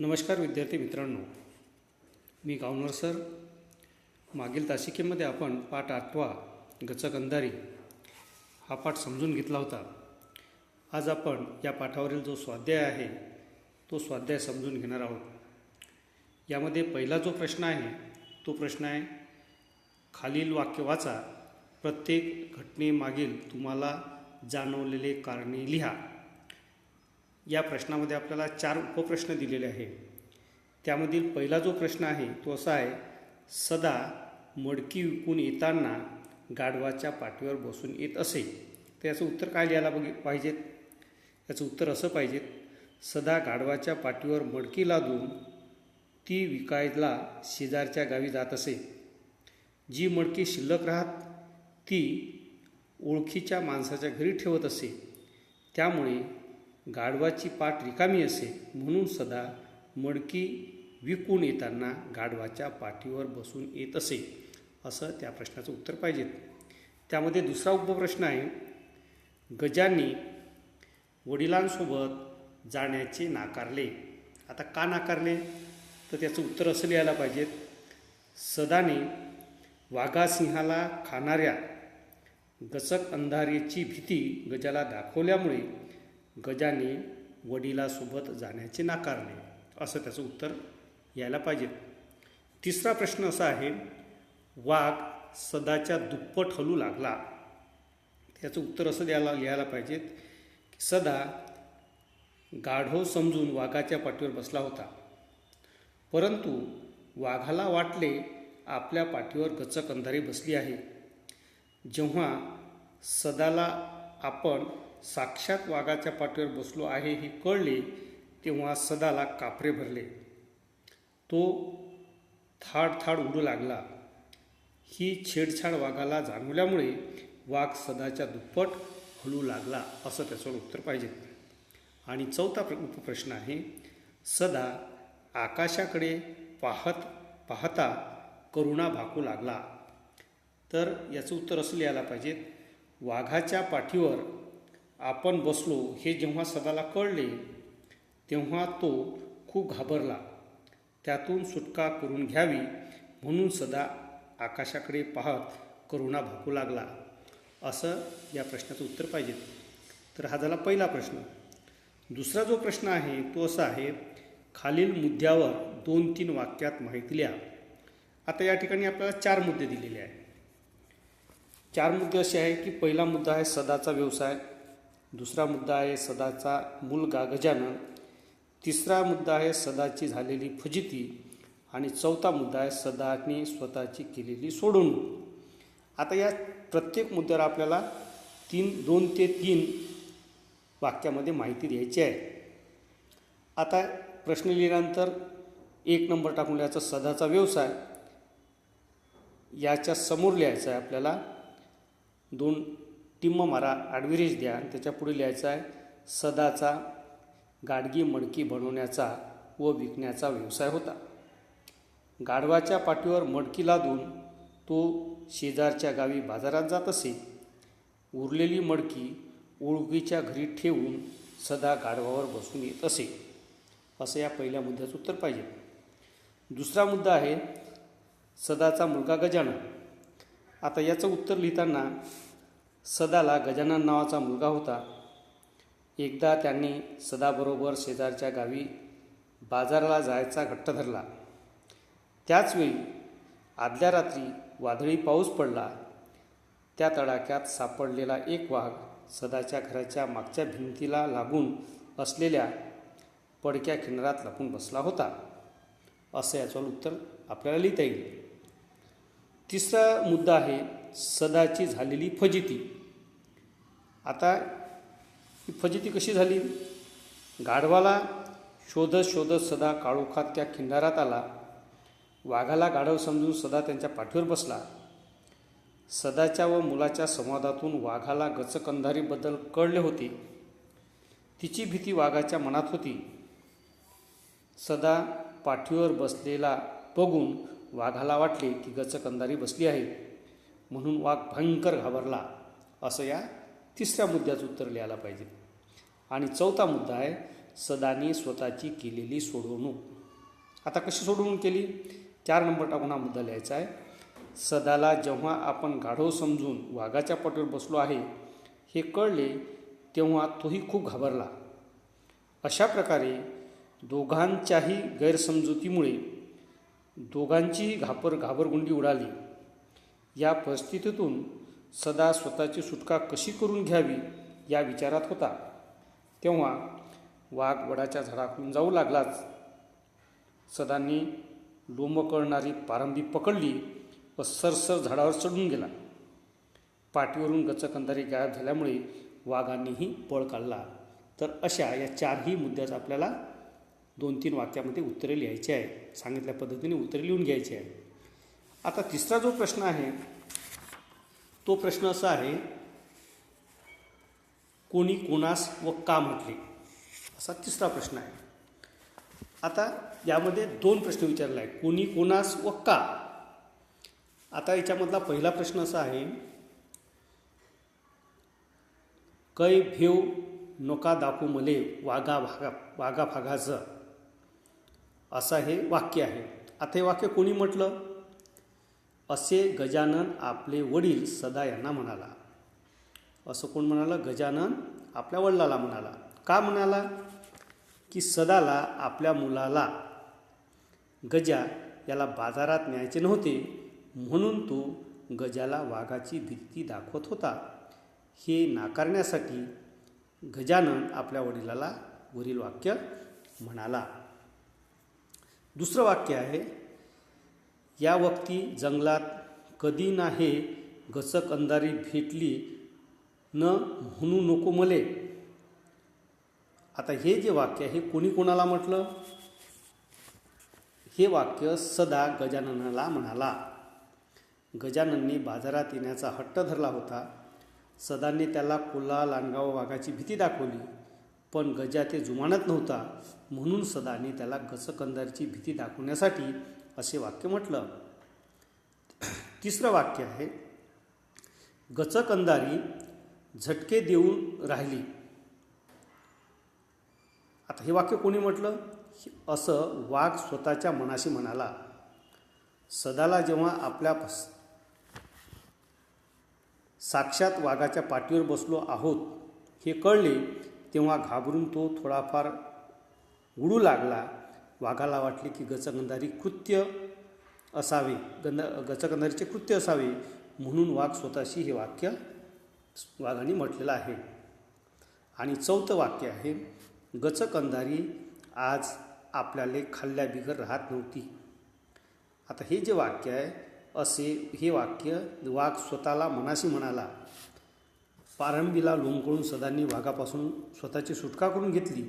नमस्कार विद्यार्थी मित्रांनो. मी गावनर सर. मागील तासिकेमध्ये आपण पाठ आठवा गचक अंधारी हा पाठ समजून घेतला होता. आज आपण या पाठावरील जो स्वाध्याय आहे तो स्वाध्याय समजून घेणार आहोत. यामध्ये पहिला जो प्रश्न आहे तो प्रश्न आहे खालील वाक्य वाचा. प्रत्येक घटनेमागील तुम्हाला जाणवलेले कारणे लिहा. या प्रश्नामध्ये आपल्याला चार उपप्रश्न दिलेले आहे. त्यामधील पहिला जो प्रश्न आहे तो असा आहे सदा मडकी विकून येताना गाढवाच्या पाठीवर बसून येत असे. तर याचं उत्तर काय लिहायला बघ पाहिजेत याचं उत्तर असं पाहिजेत सदा गाढवाच्या पाठीवर मडकी लादून ती विकायला शेजारच्या गावी जात असे. जी मडकी शिल्लक राहत ती ओळखीच्या माणसाच्या घरी ठेवत असे. त्यामुळे गाढवाची पाठ रिकामी असे म्हणून सदा मडकी विकून येताना गाढवाच्या पाठीवर बसून येत असे असं त्या प्रश्नाचं उत्तर पाहिजेत त्यामध्ये दुसरा उपप्रश्न आहे गजांनी वडिलांसोबत जाण्याचे नाकारले. आता का नाकारले? तर त्याचं उत्तर असं लिहायला पाहिजेत सदाने वाघासिंहाला खाणाऱ्या गचक अंधारेची भीती गजाला दाखवल्यामुळे गजाने वडिलासोबत जाण्याचे नाकारले असं त्याचं उत्तर यायला पाहिजे. तिसरा प्रश्न असा आहे वाघ सदाच्या दुप्पट हलू लागला. त्याचं उत्तर असं द्यायला लिहायला पाहिजेत की सदा गाढव समजून वाघाच्या पाठीवर बसला होता. परंतु वाघाला वाटले आपल्या पाठीवर गचक अंधारी बसली आहे. जेव्हा सदाला आपण साक्षात वाघाच्या पाठीवर बसलो आहे हे कळले तेव्हा सदाला कापरे भरले. तो थाड थाड उडू लागला. ही छेडछाड वाघाला जाणवल्यामुळे वाघ सदाच्या दुप्पट हलू लागला असं त्याचं उत्तर पाहिजे. आणि चौथा प्र उपप्रश्न आहे सदा आकाशाकडे पाहत पाहता करुणा भाकू लागला. तर याचं उत्तर असं लिहायला पाहिजे वाघाच्या पाठीवर आपण बसलो हे जेव्हा सदाला कळले तेव्हा तो खूप घाबरला. त्यातून सुटका करून घ्यावी म्हणून सदा आकाशाकडे पाहत करुणा भाकू लागला. असं या प्रश्नाचं उत्तर पाहिजे. तर हा झाला पहिला प्रश्न. दुसरा जो प्रश्न आहे तो असा आहे खालील मुद्द्यावर दोन तीन वाक्यात माहिती लिहा. आता या ठिकाणी आपल्याला चार मुद्दे दिलेले आहेत. चार मुद्दे असे आहे की पहिला मुद्दा आहे सदाचा व्यवसाय. दुसरा मुद्दा आहे सदाचा मुलगा गजानन तिसरा मुद्दा आहे सदाची झालेली फजिती. आणि चौथा मुद्दा आहे सदाने स्वतःची केलेली सोडून. आता या प्रत्येक मुद्द्यावर आपल्याला तीन दोन ते तीन वाक्यामध्ये माहिती द्यायची आहे. आता प्रश्न लिहिल्यानंतर एक नंबर टाकून लिहायचा सदाचा व्यवसाय. याच्या समोर लिहायचा आहे आपल्याला दोन टिम्म मारा ॲडव्हरेज द्या आणि त्याच्या पुढे लिहायचा आहे सदाचा गाडगी मडकी बनवण्याचा व विकण्याचा व्यवसाय होता. गाढवाच्या पाठीवर मडकी लादून तो शेजारच्या गावी बाजारात जात असे. उरलेली मडकी ओळखीच्या घरी ठेवून सदा गाढवावर बसून येत असे. असं या पहिल्या मुद्द्याचं उत्तर पाहिजे. दुसरा मुद्दा आहे सदाचा मुलगा गजानन. आता याचं उत्तर लिहिताना सदाला गजानन नावाचा मुलगा होता. एकदा त्यांनी सदाबरोबर शेजारच्या गावी बाजाराला जायचा घट्ट धरला. त्याचवेळी आदल्या रात्री वादळी पाऊस पडला. त्या तडाख्यात सापडलेला एक वाघ सदाच्या घराच्या मागच्या भिंतीला लागून असलेल्या पडक्या किनारात लपून बसला होता. असं याचं उत्तर आपल्याला लिहिता येईल. तिसरा मुद्दा आहे सदाची झालेली फजिती. आता ही फजिती कशी झाली? गाढवाला शोधत शोधत सदा काळोखात त्या खिंडारात आला. वाघाला गाढव समजून सदा त्यांच्या पाठीवर बसला. सदाच्या व मुलाच्या संवादातून वाघाला गचकंधारीबद्दल कळले होते. तिची भीती वाघाच्या मनात होती. सदा पाठीवर बसलेला बघून वाघाला वाटले की गचकंधारी बसली आहे. म्हणून वाघ भयंकर घाबरला. असं या तिसऱ्या मुद्द्याचं उत्तर लिहायला पाहिजे. आणि चौथा मुद्दा आहे सदाने स्वतःची केलेली सोडवणूक. आता कशी सोडवणूक केली? चार नंबर टाकून हा मुद्दा लिहायचा आहे. सदाला जेव्हा आपण गाढव समजून वाघाच्या पाठीवर बसलो आहे हे कळले तेव्हा तोही खूप घाबरला. अशा प्रकारे दोघांच्याही गैरसमजुतीमुळे दोघांचीही घापर घाबरगुंडी उडाली. या परिस्थितीतून सदा स्वतःची सुटका कशी करून घ्यावी या विचारात होता. तेव्हा वाघ वडाच्या झाडाकडून जाऊ लागलाच. सदांनी लोंबकळणारी पारंबी पकडली व सरसर झाडावर चढून गेला. पाठीवरून गचकंदारी गायब झाल्यामुळे वाघांनीही पळ काढला. तर अशा या चारही मुद्द्याचं आपल्याला दोन तीन वाक्यामध्ये उत्तरे लिहायची आहे सांगितल्या पद्धतीने उत्तरे लिहून घ्यायची आहे आता तिसरा जो प्रश्न आहे तो प्रश्न असा आहे कोणी कोणास व का म्हटले? असा तिसरा प्रश्न आहे. आता यामध्ये दोन प्रश्न विचारला आहे कोणी कोणास व का? आता याच्यामधला पहिला प्रश्न असा आहे कै भेव नोका दाखू मले वागा भागा वागा भागाचं असं हे वाक्य आहे. आता हे वाक्य कोणी म्हटलं? असे गजानन आपले वडील सदा यांना म्हणाला. असं कोण म्हणाला? गजानन आपल्या वडिलाला म्हणाला. का म्हणाला? की सदाला आपल्या मुलाला गजा याला बाजारात न्यायचे नव्हते म्हणून तो गजाला वाघाची भीती दाखवत होता. हे नाकारण्यासाठी गजानन आपल्या वडिलाला वरील वाक्य म्हणाला. दुसरं वाक्य आहे या वक्ती जंगलात कधी नाही गचक अंधारी भेटली न म्हणू नको मले. आता हे जे वाक्य आहे कोणी कोणाला म्हटलं? हे वाक्य सदा गजाननाला म्हणाला. गजाननने बाजारात येण्याचा हट्ट धरला होता. सदाने त्याला कोल्हा लांडगाव वाघाची भीती दाखवली. पण गजा ते जुमानत नव्हता. म्हणून सदाने त्याला गचकंदारची भीती दाखवण्यासाठी असे वाक्य म्हटलं. तिसरं वाक्य आहे गचकंदारी झटके देऊन राहिली. आता हे वाक्य कोणी म्हटलं? असं वाघ स्वतःच्या मनाशी म्हणाला सदाला जेव्हा आपल्या साक्षात वाघाच्या पाठीवर बसलो आहोत हे कळले तेव्हा घाबरून तो थोडाफार उडू लागला. वाघाला वाटले की गचगंधारी कृत्य असावे. गंध गचगंधारीचे कृत्य असावे म्हणून वाघ स्वतःशी हे वाक्य वाघाने म्हटलेलं आहे. आणि चौथं वाक्य आहे गचकंधारी आज आपल्याला खाल्ल्या बिगर राहत नव्हती. आता हे जे वाक्य आहे असे हे वाक्य वाघ स्वतःला मनाशी म्हणाला पारंबीला लोंबकळून सदांनी वाघापासून स्वतःची सुटका करून घेतली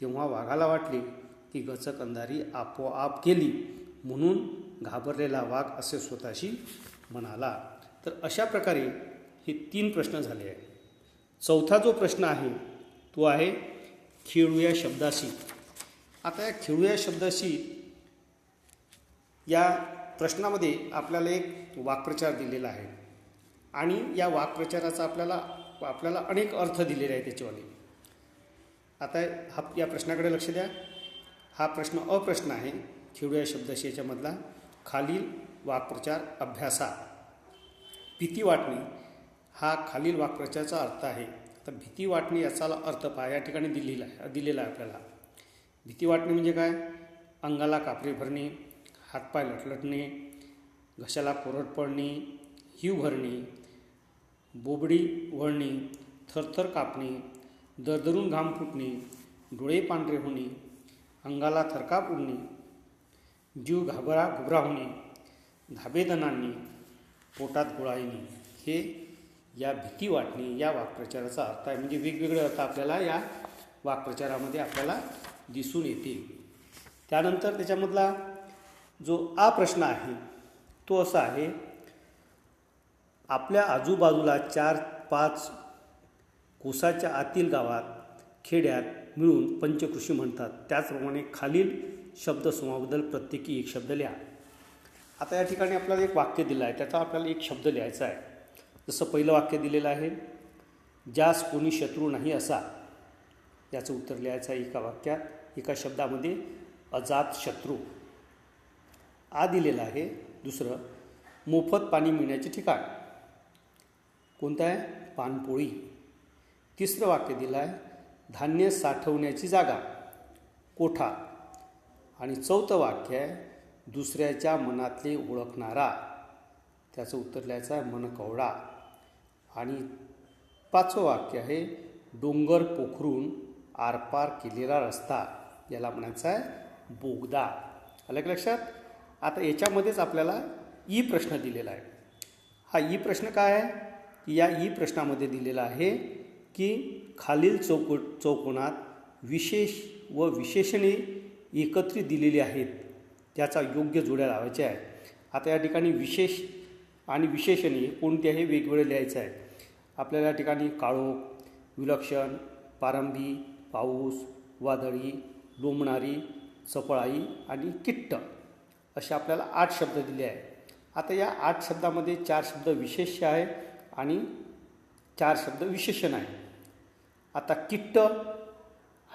तेव्हा वाघाला वाटले ती गचक अंधारी आपोआप केली म्हणून घाबरलेला वाघ असे स्वतःशी म्हणाला तर अशा प्रकारे हे तीन प्रश्न झाले आहे चौथा जो प्रश्न आहे तो आहे खेळूया शब्दाशी. आता या खेळूया शब्दाशी या प्रश्नामध्ये आपल्याला एक वाक्प्रचार दिलेला आहे. आणि या वाक्प्रचाराचा आपल्याला आपल्याला अनेक अर्थ दिलेले आहे त्याच्यावाले आता हा या प्रश्नाकडे लक्ष द्या. हा प्रश्न अप्रश्न आहे. खेळूया शब्दशेच्यामधला याच्यामधला खालील वाक्प्रचार अभ्यासा. भीती वाटणे हा खालील वाक्प्रचाराचा अर्थ आहे. तर भीती वाटणे याचा अर्थ पहा. या ठिकाणी दिलेला आहे दिलेला आहे आपल्याला. भीती वाटणे म्हणजे काय? अंगाला कापरे भरणे हातपाय लटलटणे घशाला कोरड पडणे हिव भरणे बोबडी वळणे थरथर कापणे दरदरून घाम फुटणे डोळे पांढरे होणे अंगाला थरकाप उडणे जीव घाबरा घुबरावणे धाबेदनांनी पोटात गोळा येणे हे या भीती वाटणे या वाक्प्रचाराचा अर्थ आहे. म्हणजे वेगवेगळे अर्थ आपल्याला या वाक्प्रचारामध्ये आपल्याला दिसून येतील त्यानंतर त्याच्यामधला जो आ प्रश्न आहे तो असा आहे आपल्या आजूबाजूला चार पाच कोसाच्या आतील गावात खेड्यात मिळून पंचकृषी म्हणतात. त्याचप्रमाणे खालील शब्दसमूहाबद्दल प्रत्येकी एक शब्द लिहा. आता या ठिकाणी आपल्याला एक वाक्य दिलं आहे. त्याचा आपल्याला एक शब्द लिहायचा आहे. जसं पहिलं वाक्य दिलेलं आहे ज्यास कोणी शत्रू नाही असा. याचं उत्तर लिहायचं आहे एका वाक्यात. एका शब्दामध्ये अजात शत्रू. आ दिलेलं आहे. दुसरं मोफत पाणी मिळण्याचे ठिकाण. कोणतं आहे? पानपोळी. तिसरं वाक्य दिलं आहे धान्य साठवण्याची जागा. कोठा? आणि चौथं वाक्य आहे दुसऱ्याच्या मनातले ओळखणारा. त्याचं उत्तर लिहायचं आहे मनकवडा आणि पाचवं वाक्य आहे डोंगर पोखरून आरपार केलेला रस्ता. याला म्हणायचा आहे बोगदा. आलं का लक्षात? आता याच्यामध्येच आपल्याला ई प्रश्न दिलेला आहे. हा ई प्रश्न काय आहे? या ई प्रश्नामध्ये दिलेला आहे की खालील चौकट चौकोनात विशेष व विशेषणे एकत्रित दिलेली आहेत. त्याचा योग्य जोड्या लावायच्या आहे आता या ठिकाणी विशेष आणि विशेषणे कोणते आहे वेगवेगळे लिहायचं आहे आपल्याला या ठिकाणी काळोख विलक्षण पारंबी पाऊस वादळी डोंबणारी चपळाई आणि किट्ट असे आपल्याला आठ शब्द दिले आहे आता या आठ शब्दामध्ये चार शब्द विशेष आहे आणि चार शब्द विशेषण आहे. आता किट्ट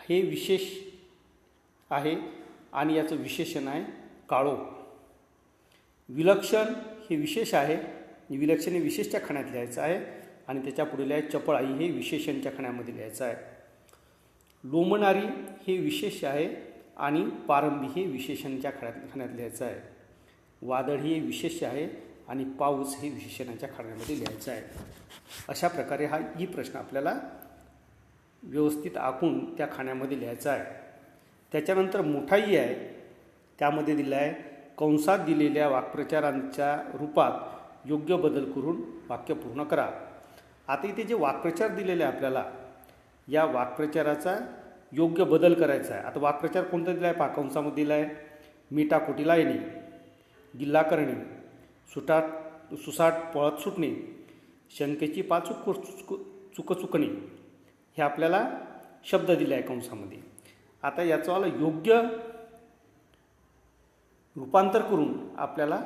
हे विशेष आहे आणि याचं विशेषण आहे काळो. विलक्षण हे विशेष आहे. विलक्षण हे विशेषच्या खाण्यात लिहायचं आहे आणि त्याच्या पुढे लिहाय चपळाई हे विशेषणच्या खाण्यामध्ये लिहायचं आहे. लोमणारी हे विशेष आहे आणि पारंबी हे विशेषणच्या खाण्यात खाण्यात लिहायचं आहे. वादळ हे विशेष आहे आणि पाऊस हे विशेषणाच्या खाण्यामध्ये लिहायचं आहे. अशा प्रकारे हा ई प्रश्न आपल्याला व्यवस्थित आखून त्या खाण्यामध्ये लिहायचं आहे. त्याच्यानंतर मुठाई आहे. त्यामध्ये दिला आहे कंसात दिलेल्या वाक्प्रचारांच्या रूपात योग्य बदल करून वाक्य पूर्ण करा. आता इथे जे वाक्प्रचार दिलेले आहे आपल्याला या वाक्प्रचाराचा योग्य बदल करायचा आहे. आता वाक्प्रचार कोणता दिला आहे पा कंसामध्ये दिला आहे मिठा कुटीला येणे गिल्ला करणे सुटाट सुसाट पळत सुटणे शंकेची पाचूक चुक चुकचुकणे हे आपल्याला शब्द दिले आहे कंसामध्ये. आता याचं योग्य रूपांतर करून आपल्याला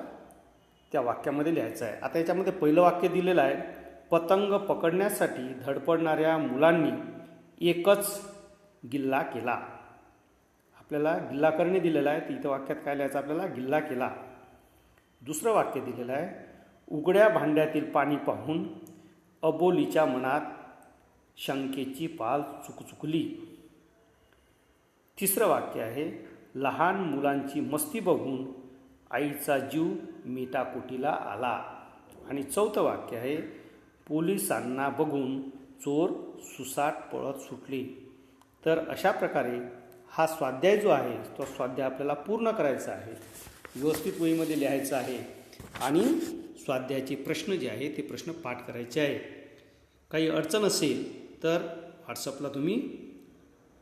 त्या वाक्यामध्ये लिहायचं आहे. आता याच्यामध्ये पहिलं वाक्य दिलेलं आहे पतंग पकडण्यासाठी धडपडणाऱ्या मुलांनी एकच गिल्ला केला. आपल्याला गिल्ला करणे दिलेला आहे तर इथं वाक्यात काय लिहायचं आपल्याला? गिल्ला केला. दुसरं वाक्य दिलेलं आहे उघड्या भांड्यातील पाणी पाहून अबोलीच्या मनात शंकेची पाल चुकचुकली. तिसरं वाक्य आहे लहान मुलांची मस्ती बघून आईचा जीव मिटाकुटीला आला. आणि चौथं वाक्य आहे पोलिसांना बघून चोर सुसाट पळत सुटले. तर अशा प्रकारे हा स्वाध्याय जो आहे तो स्वाध्याय आपल्याला पूर्ण करायचा आहे व्यवस्थित वहीमध्ये लिहायचं आहे आणि स्वाध्यायाचे प्रश्न जे आहे ते प्रश्न पाठ करायचे आहे. काही अडचण असेल तर व्हॉट्सअपला तुम्ही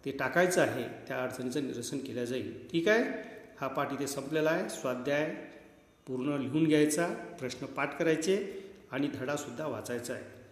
ते टाकायचं आहे त्या अडचणीचं निरसन केलं जाईल. ठीक आहे? हा पाठ इथे संपलेला आहे. स्वाध्याय पूर्ण लिहून घ्यायचा प्रश्न पाठ करायचे आणि धडासुद्धा वाचायचा आहे.